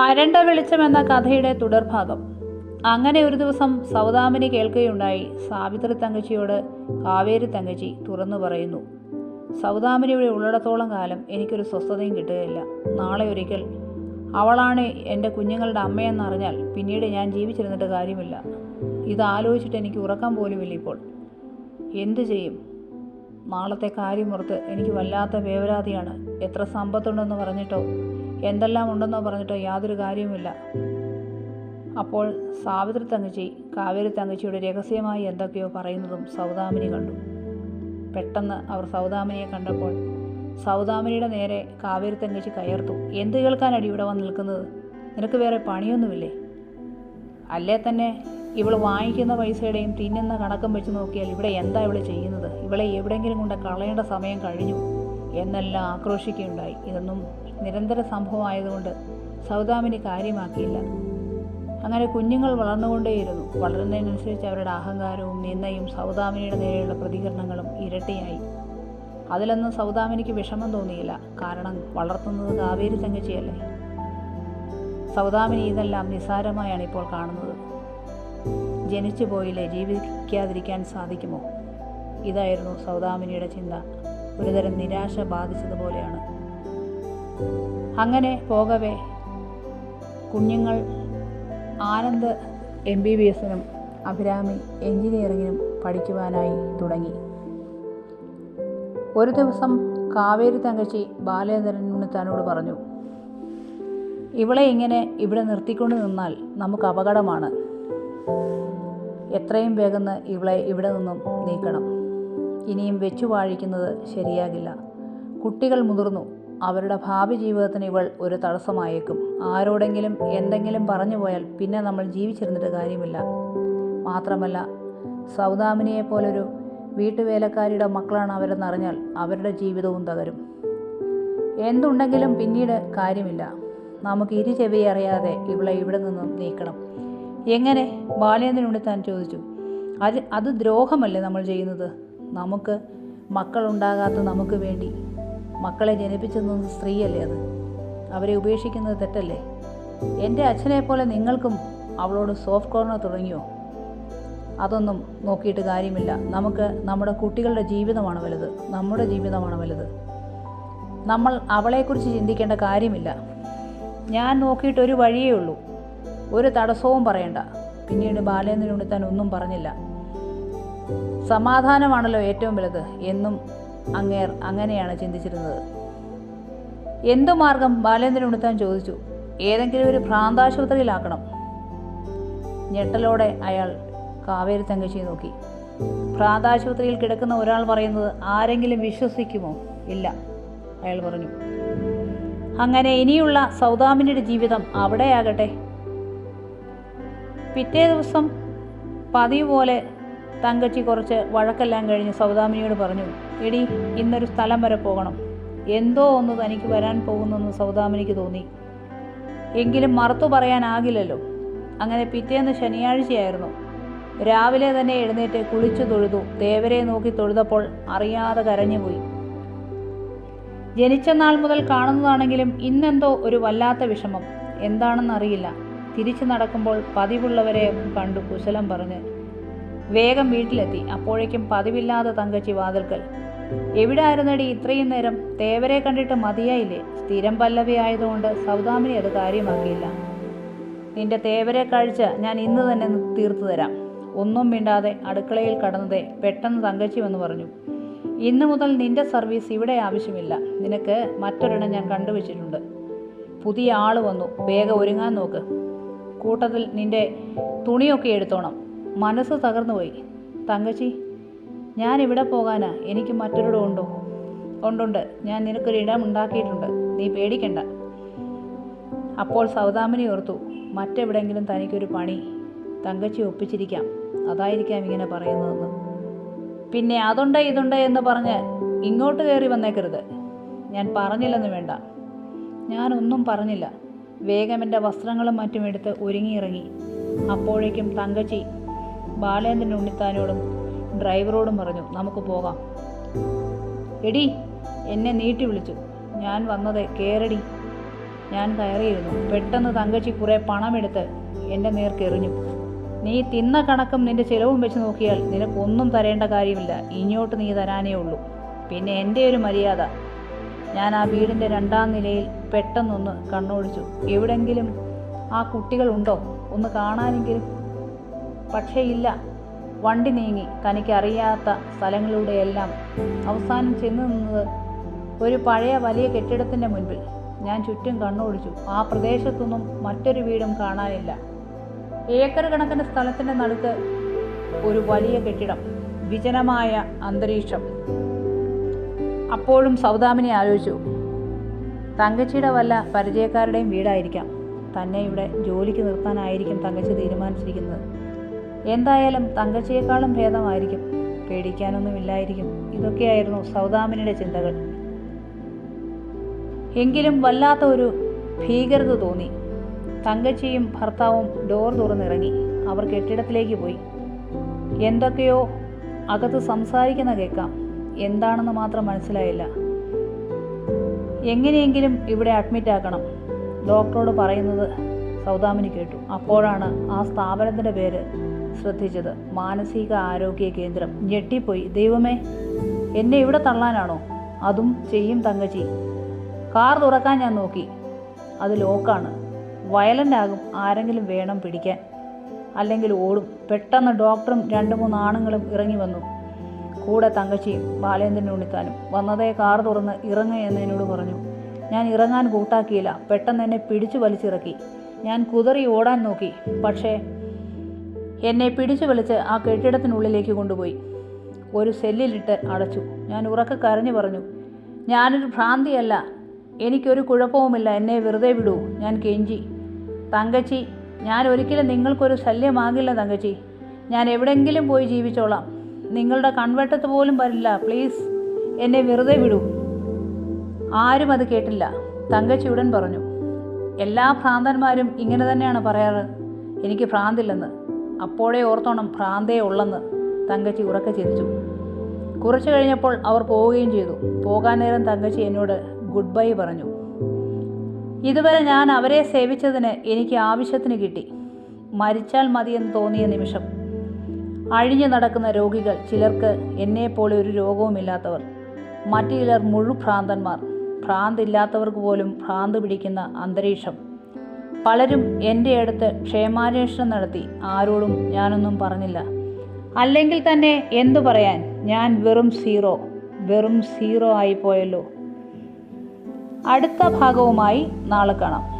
അരണ്ട വെളിച്ചം എന്ന കഥയുടെ തുടർഭാഗം. അങ്ങനെ ഒരു ദിവസം സൗദാമിനി കേൾക്കുകയുണ്ടായി. സാവിത്രി തങ്കച്ചിയോട് കാവേരി തങ്കച്ചി തുറന്നു പറയുന്നു. സൗദാമിനിയുടെ ഉള്ളിടത്തോളം കാലം എനിക്കൊരു സ്വസ്ഥതയും കിട്ടുകയില്ല. നാളെ ഒരിക്കൽ അവളാണ് എന്റെ കുഞ്ഞുങ്ങളുടെ അമ്മയെന്നറിഞ്ഞാൽ പിന്നീട് ഞാൻ ജീവിച്ചിരുന്നിട്ട് കാര്യമില്ല. ഇത് ആലോചിച്ചിട്ട് എനിക്ക് ഉറക്കം പോലുമില്ല ഇപ്പോൾ. എന്തു ചെയ്യും? നാളത്തെ കാര്യമുറത്ത് എനിക്ക് വല്ലാത്ത വേവലാതിയാണ്. എത്ര സമ്പത്തുണ്ടെന്ന് പറഞ്ഞിട്ടോ? എന്തെല്ലാം ഉണ്ടെന്നോ പറഞ്ഞിട്ടോ യാതൊരു കാര്യവുമില്ല. അപ്പോൾ സാവിത്രി തങ്കച്ചി കാവേരി തങ്കച്ചിയുടെ രഹസ്യമായി എന്തൊക്കെയോ പറയുന്നതും സൗദാമിനി കണ്ടു. പെട്ടെന്ന് അവർ സൗദാമിനിയെ കണ്ടപ്പോൾ സൗദാമിനിയുടെ നേരെ കാവേരി തങ്കച്ചി കയർത്തു. എന്ത് കേൾക്കാനടി ഇവിടെ വന്ന് നിൽക്കുന്നത്? നിനക്ക് വേറെ പണിയൊന്നുമില്ലേ? അല്ലേ തന്നെ ഇവൾ വാങ്ങിക്കുന്ന പൈസയുടെയും തിന്നുന്ന കണക്കും വെച്ച് നോക്കിയാൽ ഇവിടെ എന്താ ഇവൾ ചെയ്യുന്നത്? ഇവളെ എവിടെയെങ്കിലും കൊണ്ട് കളയേണ്ട സമയം കഴിഞ്ഞു. എന്നെല്ലാം ആക്രോശിക്കുകയുണ്ടായി. ഇതൊന്നും നിരന്തര സംഭവമായതുകൊണ്ട് സൗദാമിനി കാര്യമാക്കിയില്ല. അങ്ങനെ കുഞ്ഞുങ്ങൾ വളർന്നുകൊണ്ടേയിരുന്നു. വളരുന്നതിനനുസരിച്ച് അവരുടെ അഹങ്കാരവും നിന്നയും സൗദാമിനിയുടെ നേരെയുള്ള പ്രതികരണങ്ങളും ഇരട്ടിയായി. അതിലൊന്നും സൗദാമിനിക്ക് വിഷമം തോന്നിയില്ല. കാരണം വളർത്തുന്നത് കാവേരി തങ്കച്ചിയല്ലേ സൗദാമിനി ഇതെല്ലാം നിസ്സാരമായാണ് ഇപ്പോൾ കാണുന്നത്. ജനിച്ചു പോയില്ലേ ജീവിക്കാതിരിക്കാൻ സാധിക്കുമോ? ഇതായിരുന്നു സൗദാമിനിയുടെ ചിന്ത. ഒരുതരം നിരാശ ബാധിച്ചതുപോലെയാണ്. അങ്ങനെ പോകവേ കുഞ്ഞുങ്ങൾ ആനന്ദ് എം ബി ബി എസിനും അഭിരാമി എഞ്ചിനീയറിങ്ങിനും പഠിക്കുവാനായി തുടങ്ങി. ഒരു ദിവസം കാവേരി തങ്കച്ചി ബാലേന്ദ്രൻ തന്നോട് പറഞ്ഞു ഇവളെ ഇങ്ങനെ ഇവിടെ നിർത്തിക്കൊണ്ട് നിന്നാൽ നമുക്ക് അപകടമാണ്. എത്രയും വേഗം ഇവളെ ഇവിടെ നിന്നും നീക്കണം. ഇനിയും വെച്ചു വാഴിക്കുന്നത് ശരിയാകില്ല. കുട്ടികൾ മുതിർന്നു. അവരുടെ ഭാവി ജീവിതത്തിന് ഇവൾ ഒരു തടസ്സമായേക്കും. ആരോടെങ്കിലും എന്തെങ്കിലും പറഞ്ഞു പോയാൽ പിന്നെ നമ്മൾ ജീവിച്ചിരുന്നിട്ട് കാര്യമില്ല. മാത്രമല്ല സൗദാമിനിയെ പോലൊരു വീട്ടുവേലക്കാരിയുടെ മക്കളാണ് അവരെന്നറിഞ്ഞാൽ അവരുടെ ജീവിതവും തകരും. എന്തുണ്ടെങ്കിലും പിന്നീട് കാര്യമില്ല. നമുക്ക് ഇരു ചെവി അറിയാതെ ഇവളെ ഇവിടെ നിന്നും നീക്കണം. എങ്ങനെ? ബാലേന്ദ്രനോട് താൻ ചോദിച്ചു. അത് അത് ദ്രോഹമല്ലേ നമ്മൾ ചെയ്യുന്നത്? നമുക്ക് മക്കളുണ്ടാകാത്ത നമുക്ക് വേണ്ടി മക്കളെ ജനിപ്പിച്ചതൊന്നും സ്ത്രീയല്ലേ അത്? അവരെ ഉപേക്ഷിക്കുന്നത് തെറ്റല്ലേ? എന്റെ അച്ഛനെ പോലെ നിങ്ങൾക്കും അവളോട് സോഫ്റ്റ് കോർണർ തുടങ്ങിയോ? അതൊന്നും നോക്കിയിട്ട് കാര്യമില്ല. നമുക്ക് നമ്മുടെ കുട്ടികളുടെ ജീവിതമാണ് വലുത്. നമ്മുടെ ജീവിതമാണ് വലുത്. നമ്മൾ അവളെക്കുറിച്ച് ചിന്തിക്കേണ്ട കാര്യമില്ല. ഞാൻ നോക്കിയിട്ട് ഒരു വഴിയേ ഉള്ളൂ. ഒരു തടസ്സവും പറയണ്ട. പിന്നീട് ബാലേന്ദ്രനോട് താൻ ഒന്നും പറഞ്ഞില്ല. സമാധാനമാണല്ലോ ഏറ്റവും വലുത്. എന്നും അങ്ങേർ അങ്ങനെയാണ് ചിന്തിച്ചിരുന്നത്. എന്തു മാർഗം ബാലേന്ദ്രൻ ഉണുത്താൻ ചോദിച്ചു? ഏതെങ്കിലും ഒരു ഭ്രാന്താശുപത്രിയിലാക്കണം. ഞെട്ടലോടെ അയാൾ കാവേരി തങ്കച്ചിയെ നോക്കി. ഭ്രാന്താശുപത്രിയിൽ കിടക്കുന്ന ഒരാൾ പറയുന്നത് ആരെങ്കിലും വിശ്വസിക്കുമോ? ഇല്ല അയാൾ പറഞ്ഞു. അങ്ങനെ ഇനിയുള്ള സൗദാമിനിയുടെ ജീവിതം അവിടെയാകട്ടെ. പിറ്റേ ദിവസം പതിവ് പോലെ തങ്കച്ചി കുറച്ച് വഴക്കെല്ലാം കഴിഞ്ഞ് സൗദാമിനിയോട് പറഞ്ഞു എടി ഇന്നൊരു സ്ഥലം വരെ പോകണം. എന്തോ ഒന്ന് തനിക്ക് വരാൻ പോകുന്നെന്ന് സൗദാമിനിക്ക് തോന്നി. എങ്കിലും മറുത്തു പറയാനാകില്ലല്ലോ. അങ്ങനെ പിറ്റേന്ന് ശനിയാഴ്ചയായിരുന്നു. രാവിലെ തന്നെ എഴുന്നേറ്റ് കുളിച്ചു തൊഴുതു. ദേവരെ നോക്കി തൊഴുതപ്പോൾ അറിയാതെ കരഞ്ഞുപോയി ജനിച്ച നാൾ മുതൽ കാണുന്നതാണെങ്കിലും ഇന്നെന്തോ ഒരു വല്ലാത്ത വിഷമം. എന്താണെന്നറിയില്ല. തിരിച്ചു നടക്കുമ്പോൾ പതിവുള്ളവരെ കണ്ടു കുശലം പറഞ്ഞ് വേഗം വീട്ടിലെത്തി. അപ്പോഴേക്കും പതിവില്ലാതെ തങ്കച്ചി വാതിൽക്കൽ. എവിടായിരുന്നടി ഇത്രയും നേരം? തേവരെ കണ്ടിട്ട് മതിയായില്ലേ? സ്ഥിരം പല്ലവി ആയതുകൊണ്ട് സൗദാമിനി അത് കാര്യമാക്കിയില്ല. നിന്റെ തേവരെ കാഴ്ച ഞാൻ ഇന്ന് തന്നെ തീർത്തു തരാം. ഒന്നും മിണ്ടാതെ അടുക്കളയിൽ കടന്നതേ പെട്ടെന്ന് തങ്കച്ചി വന്ന് പറഞ്ഞു. ഇന്ന് മുതൽ നിന്റെ സർവീസ് ഇവിടെ ആവശ്യമില്ല. നിനക്ക് മറ്റൊരെണ്ണം ഞാൻ കണ്ടുവച്ചിട്ടുണ്ട്. പുതിയ ആൾ വന്നു. വേഗം ഒരുങ്ങാൻ നോക്ക്. കൂട്ടത്തിൽ നിന്റെ തുണിയൊക്കെ എടുത്തോണം. മനസ്സ് തകർന്നുപോയി തങ്കച്ചി ഞാൻ ഇവിടെ പോകാനാ. എനിക്ക് മറ്റൊരിടം ഉണ്ടോ? ഉണ്ടുണ്ട്. ഞാൻ നിനക്കൊരു ഇടം ഉണ്ടാക്കിയിട്ടുണ്ട്. നീ പേടിക്കണ്ട. അപ്പോൾ സൗദാമിനി ഓർത്തു മറ്റെവിടെങ്കിലും തനിക്കൊരു പണി. തങ്കച്ചി ഒപ്പിച്ചിരിക്കാം. അതായിരിക്കാം ഇങ്ങനെ പറയുന്നതെന്ന്. പിന്നെ അതുണ്ട് ഇതുണ്ട് എന്ന് പറഞ്ഞ് ഇങ്ങോട്ട് കയറി വന്നേക്കരുത്. ഞാൻ പറഞ്ഞില്ലെന്ന് വേണ്ട. ഞാനൊന്നും പറഞ്ഞില്ല. വേഗം എന്റെ വസ്ത്രങ്ങളും മറ്റും എടുത്ത് ഒരുങ്ങിയിറങ്ങി. അപ്പോഴേക്കും തങ്കച്ചി ബാലേന്ദ്രൻ ഉണ്ണിത്താനോടും ഡ്രൈവറോടും പറഞ്ഞു നമുക്ക് പോകാം. എടി എന്നെ നീട്ടി വിളിച്ചു. ഞാൻ വന്നത് കേരടി ഞാൻ കയറിയിരുന്നു. പെട്ടെന്ന് തങ്കച്ചി കുറേ പണമെടുത്ത് എന്റെ നേർക്കെറിഞ്ഞു നീ തിന്ന കണക്കും നിന്റെ ചിലവും വെച്ച് നോക്കിയാൽ നിനക്കൊന്നും തരേണ്ട കാര്യമില്ല. ഇങ്ങോട്ട് നീ തരാനേ ഉള്ളൂ. പിന്നെ എന്റെ ഒരു മര്യാദ. ഞാൻ ആ വീടിന്റെ രണ്ടാം നിലയിൽ പെട്ടെന്നൊന്ന് കണ്ണോടിച്ചു. എവിടെങ്കിലും ആ കുട്ടികളുണ്ടോ ഒന്ന് കാണാനെങ്കിലും. പക്ഷേ ഇല്ല. വണ്ടി നീങ്ങി. തനിക്കറിയാത്ത സ്ഥലങ്ങളിലൂടെയെല്ലാം അവസാനം ചെന്ന് നിന്നത് ഒരു പഴയ വലിയ കെട്ടിടത്തിന്റെ മുൻപിൽ ഞാൻ ചുറ്റും കണ്ണോടിച്ചു. ആ പ്രദേശത്തൊന്നും മറ്റൊരു വീടും കാണാനില്ല. ഏക്കർ കണക്കിന് സ്ഥലത്തിന്റെ നടുക്ക് ഒരു വലിയ കെട്ടിടം. വിജനമായ അന്തരീക്ഷം. അപ്പോഴും സൗദാമിനി ആലോചിച്ചു. തങ്കച്ചിയുടെ വല്ല പരിചയക്കാരുടെയും വീടായിരിക്കാം. തന്നെ ഇവിടെ ജോലിക്ക് നിർത്താനായിരിക്കും തങ്കച്ചി തീരുമാനിച്ചിരിക്കുന്നത്. എന്തായാലും തങ്കച്ചിയേക്കാളും ഭേദമായിരിക്കും. പേടിക്കാനൊന്നുമില്ലായിരിക്കും. ഇതൊക്കെയായിരുന്നു സൗദാമിനിയുടെ ചിന്തകൾ. എങ്കിലും വല്ലാത്ത ഒരു ഭീകരത തോന്നി. തങ്കച്ചിയും ഭർത്താവും ഡോർ തുറന്നിറങ്ങി. അവർ കെട്ടിടത്തിലേക്ക് പോയി. എന്തൊക്കെയോ അകത്ത് സംസാരിക്കുന്ന കേൾക്കാം. എന്താണെന്ന് മാത്രം മനസ്സിലായില്ല. എങ്ങനെയെങ്കിലും ഇവിടെ അഡ്മിറ്റ് ആക്കണം. ഡോക്ടറോട് പറയുന്നത് സൗദാമിനി കേട്ടു. അപ്പോഴാണ് ആ സ്ഥാപനത്തിന്റെ പേര് ശ്രദ്ധിച്ചത്. മാനസിക ആരോഗ്യ കേന്ദ്രം. ഞെട്ടിപ്പോയി. ദൈവമേ എന്നെ ഇവിടെ തള്ളാനാണോ? അതും ചെയ്യും തങ്കച്ചി. കാർ തുറക്കാൻ ഞാൻ നോക്കി. അത് ലോക്കാണ്. വയലന്റ് ആകും ആരെങ്കിലും വേണം പിടിക്കാൻ. അല്ലെങ്കിൽ ഓടും. പെട്ടെന്ന് ഡോക്ടറും രണ്ട് മൂന്ന് ആണുങ്ങളും ഇറങ്ങി വന്നു. കൂടെ തങ്കച്ചിയും ബാലേന്ദ്രൻ ഉണ്ണിത്താനും. വന്നതേ കാർ തുറന്ന് ഇറങ്ങ എന്ന് എന്നോട് പറഞ്ഞു. ഞാൻ ഇറങ്ങാൻ കൂട്ടാക്കിയില്ല. പെട്ടെന്ന് എന്നെ പിടിച്ചു വലിച്ചിറക്കി. ഞാൻ കുതറി ഓടാൻ നോക്കി. പക്ഷേ എന്നെ പിടിച്ചു വലിച്ച് ആ കെട്ടിടത്തിനുള്ളിലേക്ക് കൊണ്ടുപോയി. ഒരു സെല്ലിലിട്ട് അടച്ചു. ഞാൻ ഉറക്കെ കരഞ്ഞു പറഞ്ഞു ഞാനൊരു ഭ്രാന്തിയല്ല. എനിക്കൊരു കുഴപ്പവുമില്ല. എന്നെ വെറുതെ വിടൂ. ഞാൻ കെഞ്ചി. തങ്കച്ചി ഞാൻ ഒരിക്കലും നിങ്ങൾക്കൊരു ശല്യമാകില്ല തങ്കച്ചി. ഞാൻ എവിടെയെങ്കിലും പോയി ജീവിച്ചോളാം. നിങ്ങളുടെ കൺവെട്ടത്ത് പോലും വരില്ല. പ്ലീസ് എന്നെ വെറുതെ വിടൂ. ആരും അത് കേട്ടില്ല. തങ്കച്ചി ഉടൻ പറഞ്ഞു എല്ലാ ഭ്രാന്തന്മാരും ഇങ്ങനെ തന്നെയാണ് പറയാറ്. എനിക്ക് ഭ്രാന്തില്ലെന്ന്. അപ്പോഴേ ഓർത്തോണം ഭ്രാന്തേ ഉള്ളെന്ന് തങ്കച്ചി ഉറക്കെ ചിരിച്ചു. കുറച്ചു കഴിഞ്ഞപ്പോൾ അവർ പോവുകയും ചെയ്തു. പോകാൻ നേരം തങ്കച്ചി എന്നോട് ഗുഡ് ബൈ പറഞ്ഞു. ഇതുവരെ ഞാൻ അവരെ സേവിച്ചതിന് എനിക്ക് ആവശ്യത്തിന് കിട്ടി. മരിച്ചാൽ മതിയെന്ന് തോന്നിയ നിമിഷം. അഴിഞ്ഞു നടക്കുന്ന രോഗികൾ ചിലർക്ക് എന്നെപ്പോലെ ഒരു രോഗവുമില്ലാത്തവർ. മറ്റു ചിലർ മുഴുഭ്രാന്തന്മാർ. ഭ്രാന്തില്ലാത്തവർക്ക് പോലും ഭ്രാന്ത് പിടിക്കുന്ന അന്തരീക്ഷം. പലരും എന്റെ അടുത്ത് ക്ഷേമാന്വേഷണം നടത്തി. ആരോടും ഞാനൊന്നും പറഞ്ഞില്ല. അല്ലെങ്കിൽ തന്നെ എന്തു പറയാൻ? ഞാൻ വെറും സീറോ. വെറും സീറോ ആയിപ്പോയല്ലോ. അടുത്ത ഭാഗവുമായി നാളെ കാണാം.